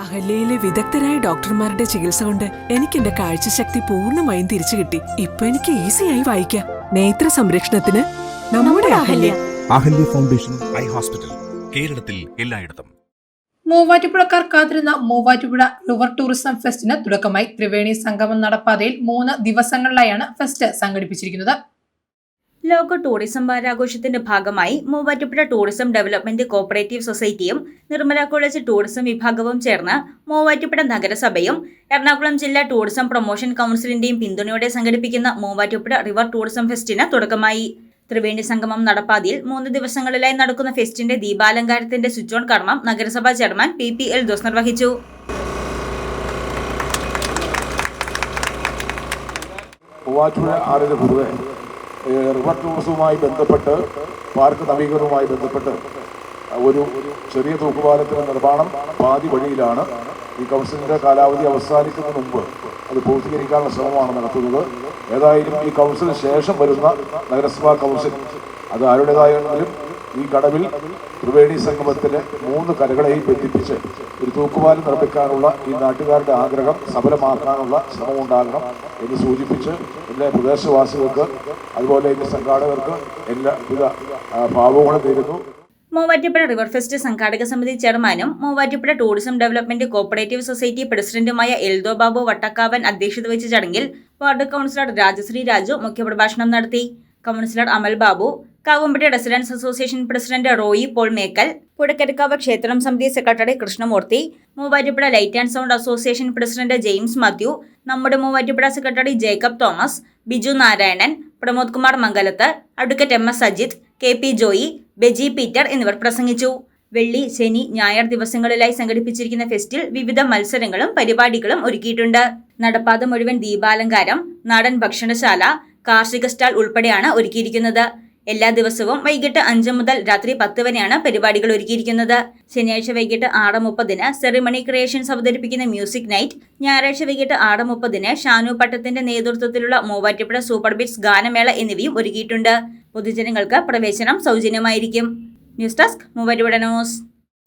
അഹല്യയിലെ വിദഗ്ധരായ ഡോക്ടർമാരുടെ ചികിത്സ കൊണ്ട് എനിക്ക് എന്റെ കാഴ്ചശക്തി പൂർണമായും തിരിച്ചു കിട്ടി. ഇപ്പൊ എനിക്ക് ഈസിയായി വായിക്കാം. നേത്ര സംരക്ഷണത്തിന് നമ്മുടെ Ahalya. Ahalya. Foundation eye hospital കേരളത്തിൽ എല്ലായിടത്തും. മൂവാറ്റുപുഴക്കാർ കാത്തിരുന്ന മൂവാറ്റുപുഴ റിവർ ടൂറിസം ഫെസ്റ്റിന് തുടക്കമായി ത്രിവേണി സംഗമം നടപ്പാതയിൽ മൂന്ന് ദിവസങ്ങളിലായാണ് ഫെസ്റ്റ് സംഘടിപ്പിച്ചിരിക്കുന്നത്. ലോക ടൂറിസം വാരാഘോഷത്തിന്റെ ഭാഗമായി മൂവാറ്റുപുഴ ടൂറിസം ഡെവലപ്മെന്റ് കോപ്പറേറ്റീവ് സൊസൈറ്റിയും നിർമ്മല കോളേജ് ടൂറിസം വിഭാഗവും ചേർന്ന് മൂവാറ്റുപുഴ നഗരസഭയും എറണാകുളം ജില്ലാ ടൂറിസം പ്രൊമോഷൻ കൗൺസിലിന്റെയും പിന്തുണയോടെ സംഘടിപ്പിക്കുന്ന മൂവാറ്റുപുഴ റിവർ ടൂറിസം ഫെസ്റ്റിന് തുടക്കമായി. ത്രിവേണി സംഗമം നടപ്പാതിയിൽ മൂന്ന് ദിവസങ്ങളിലായി നടക്കുന്ന ഫെസ്റ്റിന്റെ ദീപാലങ്കാരത്തിന്റെ സ്വിച്ച് ഓൺ കർമ്മം നഗരസഭാ chairman P P Eldhose നിർവഹിച്ചു മൂവാറ്റുപുഴ ആറിന് റിവർ ടൂറിസവുമായി ബന്ധപ്പെട്ട് പാർക്ക് നവീകരണവുമായി ബന്ധപ്പെട്ട് ഒരു ചെറിയ തൂക്കുപാലത്തിന്റെ നിർമ്മാണം പാതി വഴിയിലാണ്. ഈ കൗൺസിലിന്റെ കാലാവധി അവസാനിക്കുന്നതിന് മുമ്പ് അത് പൂർത്തീകരിക്കാനുള്ള ശ്രമമാണ് നടത്തുന്നത്. ഏതായാലും ഈ കൗൺസിലിന് ശേഷം വരുന്ന നഗരസഭാ കൗൺസിൽ അത് ആരുടേതായാലും ഈ കടവിൽ ത്രിവേണി സംഗമത്തിലെ മൂന്ന് കരകളെയും ബന്ധിപ്പിച്ച് ഒരു തൂക്കുപാലം നിർമ്മിക്കാനുള്ള ഈ നാട്ടുകാരുടെ ആഗ്രഹം സഫലമാക്കാനുള്ള ശ്രമമുണ്ടാകണം എന്ന് സൂചിപ്പിച്ച് എല്ലാ പ്രദേശവാസികൾക്ക് അതുപോലെ ഇതിന്റെ സംഘാടകർക്ക് എല്ലാ വിധ ഭാവങ്ങളും തീരുന്നു മൂവാറ്റുപുഴ റിവർ ഫെസ്റ്റ് സംഘാടക സമിതി ചെയർമാനും Muvattupuzha tourism development cooperative society പ്രസിഡന്റുമായ എൽദോ ബാബു വട്ടക്കാവൻ അധ്യക്ഷത വഹിച്ച ചടങ്ങിൽ വാർഡ് കൗൺസിലർ രാജശ്രീ രാജു മുഖ്യപ്രഭാഷണം നടത്തി. Councillor Amal Babu Kavumpadi residents association president Roy Paul Mekkal Puzhakkarakavu ക്ഷേത്രം സമിതി secretary Krishnamoorthy Muvattupuzha light and sound association president James Mathew നമ്മുടെ Muvattupuzha secretary Jacob Thomas Biju Narayanan Pramod Kumar Mangalath advocate M S Ajith K P Joy Beji Peter എന്നിവർ പ്രസംഗിച്ചു. വെള്ളി ശനി ഞായർ ദിവസങ്ങളിലായി സംഘടിപ്പിച്ചിരിക്കുന്ന ഫെസ്റ്റിൽ വിവിധ മത്സരങ്ങളും പരിപാടികളും ഒരുക്കിയിട്ടുണ്ട്. നടപ്പാത മുഴുവൻ ദീപാലങ്കാരം നാടൻ ഭക്ഷണശാല കാർഷിക സ്റ്റാൾ ഉൾപ്പെടെയാണ് ഒരുക്കിയിരിക്കുന്നത്. എല്ലാ ദിവസവും വൈകിട്ട് അഞ്ച് മുതൽ രാത്രി പത്ത് വരെയാണ് പരിപാടികൾ ഒരുക്കിയിരിക്കുന്നത്. ശനിയാഴ്ച വൈകിട്ട് ആറ് മുപ്പതിന് സെറിമണി ക്രിയേഷൻസ് അവതരിപ്പിക്കുന്ന മ്യൂസിക് നൈറ്റ് ഞായറാഴ്ച വൈകിട്ട് ആറ് മുപ്പതിന് ഷാനു പട്ടത്തിന്റെ നേതൃത്വത്തിലുള്ള മൂവാറ്റുപുഴ സൂപ്പർ ബിറ്റ്സ് ഗാനമേള എന്നിവയും ഒരുക്കിയിട്ടുണ്ട്. പൊതുജനങ്ങൾക്ക് പ്രവേശനം സൗജന്യമായിരിക്കും. News desk Muvattupuzha news.